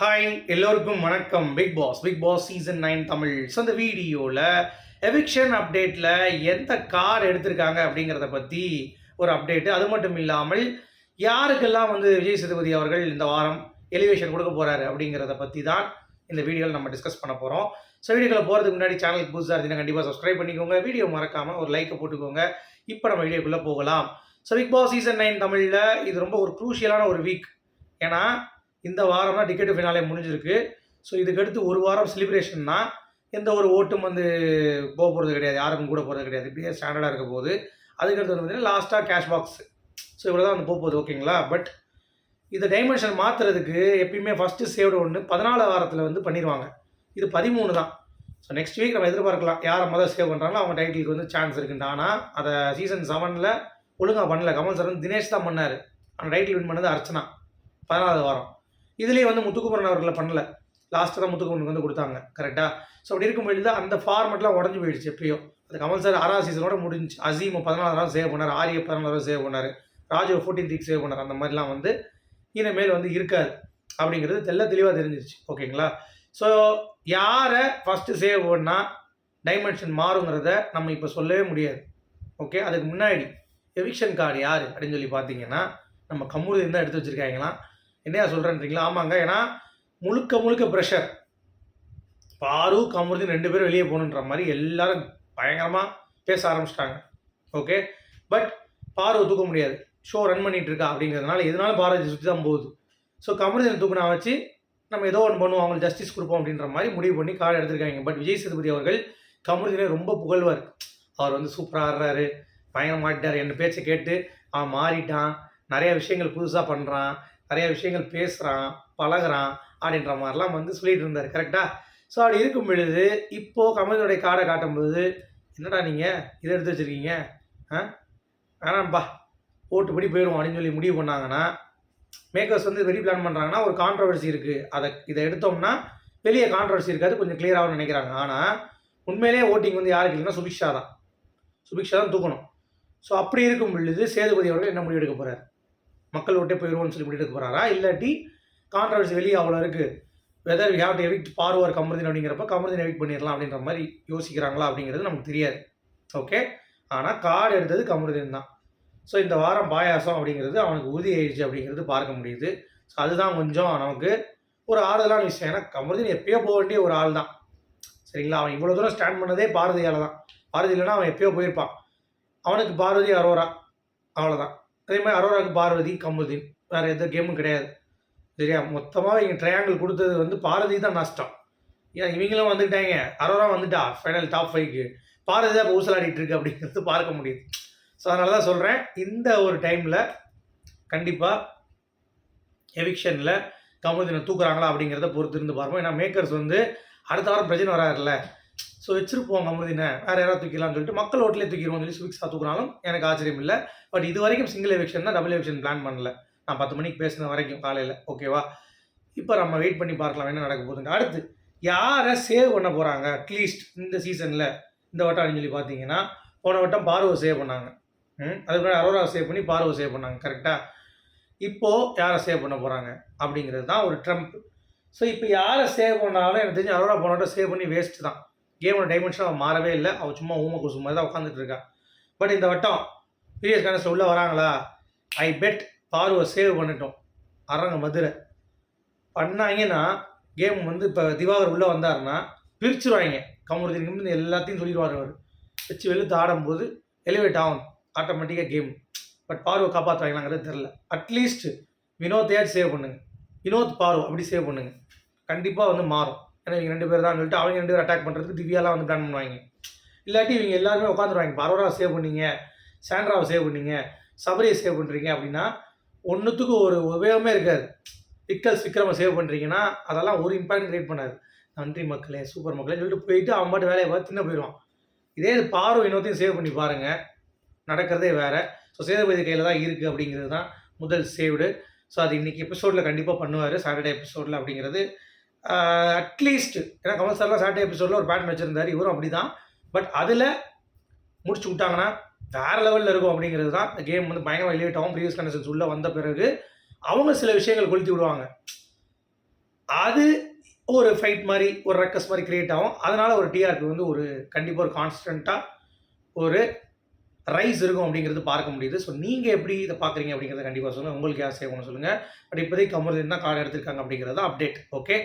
Hi எல்லோருக்கும் வணக்கம். Bigg Boss Bigg Boss season nine Tamil. So இந்த வீடியோவில் எவிக்ஷன் அப்டேட்டில் எந்த கார் எடுத்திருக்காங்க அப்படிங்கிறத பற்றி ஒரு அப்டேட்டு அது மட்டும் இல்லாமல் யாருக்கெல்லாம் வந்து விஜய் சேதுபதி அவர்கள் இந்த வாரம் எலிவேஷன் கொடுக்க போகிறாரு அப்படிங்கிறத பற்றி தான் இந்த வீடியோவில் நம்ம டிஸ்கஸ் பண்ண போகிறோம் ஸோ வீடியோவில் போகிறதுக்கு முன்னாடி சேனலுக்கு புதுசாக இருந்தீங்கன்னா கண்டிப்பாக சப்ஸ்கிரைப் பண்ணிக்கோங்க. வீடியோ மறக்காமல் ஒரு லைக்கை போட்டுக்கோங்க. இப்போ நம்ம வீடியோக்குள்ளே போகலாம். So Bigg Boss season nine தமிழில் இது ரொம்ப ஒரு குரூஷியலான ஒரு வீக் ஏன்னா இந்த வாரம்னா டிக்கெட்டு டிக்கெட் ஃபினாலே முடிஞ்சிருக்கு. ஸோ இதுக்கடுத்து ஒரு வாரம் செலிப்ரேஷன் தான் எந்த ஒரு ஓட்டும் வந்து போக போகிறது கிடையாது. யாருக்கும் கூட போகிறது கிடையாது. இப்படியே ஸ்டாண்டர்டாக இருக்க போகுது அதுக்கடுத்து வந்து பார்த்தீங்கன்னா லாஸ்ட்டாக கேஷ் பாக்ஸ் ஸோ இவ்வளோ தான் வந்து போக போகுது. ஓகேங்களா பட் இந்த டைமென்ஷன் மாற்றுறதுக்கு எப்பயுமே ஃபஸ்ட்டு சேவ்டு ஒன்று பதினாலு வாரத்தில் வந்து பண்ணிடுவாங்க இது பதிமூணு தான். ஸோ நெக்ஸ்ட் வீக் நம்ம எதிர்பார்க்கலாம். யாரை முதல் சேவ் பண்ணுறாங்களோ அவங்க டைட்டிலுக்கு வந்து சான்ஸ் இருக்குன்னு ஆனால் அதை சீசன் செவனில் ஒழுங்காக பண்ணல. கமல் சார் வந்து தினேஷ் தான் பண்ணார். அந்த டைட்டில் வின் பண்ணது அர்ச்சனா. பதினாலாவது வாரம். இதுலேயே வந்து முத்துக்குமரன் அவர்களை பண்ணல. லாஸ்ட்டு தான் முத்துக்குமரனுக்கு வந்து கொடுத்தாங்க. கரெக்டாக ஸோ அப்படி இருக்கும்போது தான் அந்த ஃபார்மெட்லாம் உடஞ்சி போயிடுச்சு எப்பயோ. அது கமல் சார் ஆறாவது சீசனோட முடிஞ்சுச்சு அசீம் பதினாலாவது சேவ் பண்ணார். ஆரிய பதினாலாவது சேவ் பண்ணார். ராஜு ஃபோர்டீன் வீக் சேவ் பண்ணார். அந்த மாதிரிலாம் வந்து இனிமேல் வந்து இருக்காது. அப்படிங்கிறது தெல்ல தெளிவாக தெரிஞ்சிருச்சு. ஓகேங்களா? ஸோ யாரை ஃபஸ்ட்டு சேவ் பண்ணால் டைமென்ஷன் மாறுங்கிறத நம்ம இப்போ சொல்லவே முடியாது. ஓகே அதுக்கு முன்னாடி எவிக்ஷன் கார்டு யார்? அப்படின்னு சொல்லி பார்த்தீங்கன்னா நம்ம கம்முருதி தான் எடுத்து வச்சுருக்காங்களாம். என்னையா சொல்கிறேன்றீங்களா ஆமாங்க. ஏன்னா முழுக்க முழுக்க ப்ரெஷர் பாரு கமருதீன் ரெண்டு பேரும் வெளியே போகணுன்ற மாதிரி எல்லாரும் பயங்கரமாக பேச ஆரம்பிச்சிட்டாங்க. ஓகே பட் பாரோ தூக்க முடியாது. ஷோ ரன் பண்ணிகிட்டு இருக்கா அப்படிங்கிறதுனால எதனாலும் பாரதி சுற்றி தான் போகுது. ஸோ கமருதீன் தூக்குனா வச்சு நம்ம ஏதோ ஒன்று பண்ணுவோம். அவங்களுக்கு ஜஸ்டிஸ் கொடுப்போம் அப்படின்ற மாதிரி முடிவு பண்ணி கார்டு எடுத்திருக்காங்க. பட் விஜய் சேதுபதி அவர்கள் கமருதீனை ரொம்ப புகழ்வார். அவர் வந்து சூப்பராக ஆடுறாரு. பயங்கரமாட்டார் என் பேச்சை கேட்டு அவன் மாறிட்டான். நிறைய விஷயங்கள் புதுசாக பண்ணுறான் நிறைய விஷயங்கள் பேசுகிறான் பழகுறான் அப்படின்ற மாதிரிலாம் வந்து சொல்லிட்டு இருந்தார் கரெக்டாக ஸோ அப்படி இருக்கும் பொழுது இப்போது கமலுடைய காடை காட்டும்போது என்னடா நீங்கள் இதை எடுத்து வச்சுருக்கீங்க? ஆ? வேணாம்ப்பா ஓட்டு படி போயிடுவோம் அப்படின்னு சொல்லி முடிவு பண்ணாங்கன்னா மேக்கர்ஸ் வந்து வெளியே பிளான் பண்ணுறாங்கன்னா ஒரு கான்ட்ரவர்சி இருக்குது அதை இதை எடுத்தோம்னா வெளியே கான்ட்ரவர்சி இருக்காது கொஞ்சம் கிளியராகவும் நினைக்கிறாங்க. ஆனால் உண்மையிலேயே ஓட்டிங் வந்து யாருக்கு இல்லைன்னா சுபிக்ஷா தான். சுபிக்ஷா தான் தூக்கணும். ஸோ அப்படி இருக்கும் பொழுது சேதுபதி அவர்கள் என்ன முடிவு எடுக்க போகிறார் மக்கள் ஓட்டே போயிடுவோம்னு சொல்லி முடிவு போகிறாரா இல்லாட்டி கான்ட்ரவர்சி வெளியே அவ்வளோ இருக்குது whether we have to evict பார்வர் Kamaruddin அப்படிங்கிறப்ப கமருதீன் எவிக்ட் பண்ணிடலாம் அப்படின்ற மாதிரி யோசிக்கிறாங்களா அப்படிங்கிறது நமக்கு தெரியாது. ஓகே ஆனால் கார்டு எடுத்தது கமருதீன் தான். ஸோ இந்த வாரம் பாயாசம் அப்படிங்கிறது அவனுக்கு உறுதி ஆயிடுச்சு அப்படிங்கிறது பார்க்க முடியுது. ஸோ அதுதான் கொஞ்சம் நமக்கு ஒரு ஆறுதலான விஷயம். ஏன்னா கமருதீன் எப்பயோ போக வேண்டிய ஒரு ஆள் தான். சரிங்களா? அவன் இவ்வளோ தூரம் ஸ்டாண்ட் பண்ணதே பாரதியால் தான். பாரதி இல்லைன்னா அவன் எப்பயோ போயிருப்பான். அவனுக்கு பாரதி அரோரா. அவ்வளோதான் அதே மாதிரி அரோராவுக்கு பார்வதி கமுதீன் வேறு எந்த கேமும் கிடையாது. சரியா? மொத்தமாக இங்கே ட்ரையாங்கிள் கொடுத்தது வந்து பாரதி தான் நஷ்டம். ஏன்? இவங்களும் வந்துட்டாங்க. அரோரா வந்துட்டா. ஃபைனல் டாப் ஃபைவ்க்கு பாரதி தான் இப்போ ஊசலாடிட்டு இருக்கு அப்படிங்கிறது பார்க்க முடியுது. ஸோ அதனால தான் சொல்கிறேன் இந்த ஒரு டைமில் கண்டிப்பாக எவிக்ஷனில் கமுதினை தூக்குறாங்களா அப்படிங்கிறத பொறுத்து இருந்து பார்ப்போம். ஏன்னா மேக்கர்ஸ் வந்து அடுத்த வாரம் பிரச்சனை வராதுல்ல ஸோ வச்சிருப்போம் அமிர்தினை. வேறு யாராவது தூக்கிடலாம்னு சொல்லிட்டு மக்கள் ஓட்டிலே தூக்கிடுவோம் சொல்லி சுவிக்ஸாக தூக்குனாலும் எனக்கு ஆச்சரியம் இல்லை. பட் இது வரைக்கும் சிங்கிள் எவிக்ஷன் தான் டபுள் எவிக்ஷன் பிளான் பண்ணல. நான் பத்து மணிக்கு பேசின வரைக்கும் காலையில். ஓகேவா இப்போ நம்ம வெயிட் பண்ணி பார்க்கலாம் என்ன நடக்க போகுதுங்க அடுத்து யாரை சேவ் பண்ண போகிறாங்க அட்லீஸ்ட் இந்த சீசனில் இந்த வட்டம் அப்படின்னு சொல்லி பார்த்தீங்கன்னா போன வட்டம் பார்வை சேவ் பண்ணாங்க. ம்? அதுக்கு முன்னாடி அரோரா சேவ் பண்ணி பார்வை சேவ் பண்ணாங்க. கரெக்டாக இப்போது யாரை சேவ் பண்ண போகிறாங்க அப்படிங்கிறது தான் ஒரு ட்ரம்ப் ஸோ இப்போ யாரை சேவ் பண்ணாலும் எனக்கு தெரிஞ்சு அரோரா போன வட்டம் சேவ் பண்ணி வேஸ்ட்டு தான். கேமோட டைமென்ஷன் அவன் மாறவே இல்லை. அவள் சும்மா ஊம குசு மாதிரி தான் உட்காந்துட்டு இருக்கா பட் இந்த வட்டம் பீரியஸ் கணேஷ் உள்ளே வராங்களா? ஐ பெட் பார்வை சேவ் பண்ணிட்டோம். அரங்க மதுரை. பண்ணாங்கன்னா கேம் வந்து இப்போ திவாகர் உள்ளே வந்தாருன்னா பிரிச்சுருவாங்க. கமருதீன் எல்லாத்தையும் சொல்லிடுவார் அவர். வச்சு வெளுத்து ஆடும்போது எலிவேட் ஆகும். ஆட்டோமேட்டிக்காக கேம் பட் பார்வை காப்பாற்றுவாங்களாங்கிறது தெரில அட்லீஸ்ட் வினோத்தையாச்சும் சேவ் பண்ணுங்க. வினோத் பார்வை அப்படி சேவ் பண்ணுங்க. கண்டிப்பாக வந்து மாறும். ஏன்னா இவங்க ரெண்டு பேர் தான் சொல்லிட்டு அவங்க ரெண்டு பேர் அட்டாக் பண்ணுறதுக்கு திவ்யாலாம் வந்து பிளான் பண்ணுவாங்க. இல்லாட்டி இவங்க எல்லாருமே உட்காந்துருவாங்க பரோரா சேவ் பண்ணீங்க சாண்ட்ராவை சேவ் பண்ணீங்க சபரியை சேவ் பண்ணுறீங்க அப்படின்னா ஒன்றுத்துக்கு ஒரு உபயோகமே இருக்காது. விக்கல்ஸ் விக்ரம சேவ் பண்ணுறீங்கன்னா அதெல்லாம் ஒரு இம்பாக்ட் கிரியேட் பண்ணாது. நன்றி மக்களே சூப்பர் மக்களே சொல்லிட்டு போயிட்டு அவன் பாட்டு வேலையை பார்த்து தின்ன போயிடுவான். இதே இது பார்வை இன்னொத்தையும் சேவ் பண்ணி பாருங்கள் நடக்கிறதே வேறு. ஸோ சேதுபதி கையில் தான் இருக்குது அப்படிங்கிறது தான் முதல் சேவ்டு ஸோ அது இன்றைக்கி எபிசோடில் கண்டிப்பாக பண்ணுவார். சாட்டர்டே எபிசோடில் அப்படிங்கிறது அட்லீஸ்ட் ஏன்னா கமல் சார்லாம் சாட்டர்டே எபிசோடில் ஒரு பேட்டன் வச்சுருந்தார். இவரும் அப்படி தான் பட் அதில் முடிச்சு விட்டாங்கன்னா வேறு லெவலில் இருக்கும் அப்படிங்கிறது தான் இந்த கேம் வந்து பயங்கரமாக எலிவேட் ஆகும். ப்ரீவியஸ் கண்டிஷன்ஸ் உள்ளே வந்த பிறகு அவங்க சில விஷயங்கள் கொளுத்தி விடுவாங்க. அது ஒரு ஃபைட் மாதிரி ஒரு ரெக்கஸ் மாதிரி க்ரியேட் ஆகும். அதனால் ஒரு டிஆர்பி வந்து ஒரு கண்டிப்பாக ஒரு கான்ஸ்டண்ட்டாக ஒரு ரைஸ் இருக்கும் அப்படிங்கிறது பார்க்க முடியுது. ஸோ நீங்கள் எப்படி இதை பார்க்குறீங்க அப்படிங்கிறத கண்டிப்பாக சொல்லுங்கள் உங்களுக்கு யார் சேவ் சொல்லுங்கள் பட் இப்போதைக்கு கமருதீன் தான் கார்டு எடுத்திருக்காங்க அப்படிங்கிறது அப்டேட் ஓகே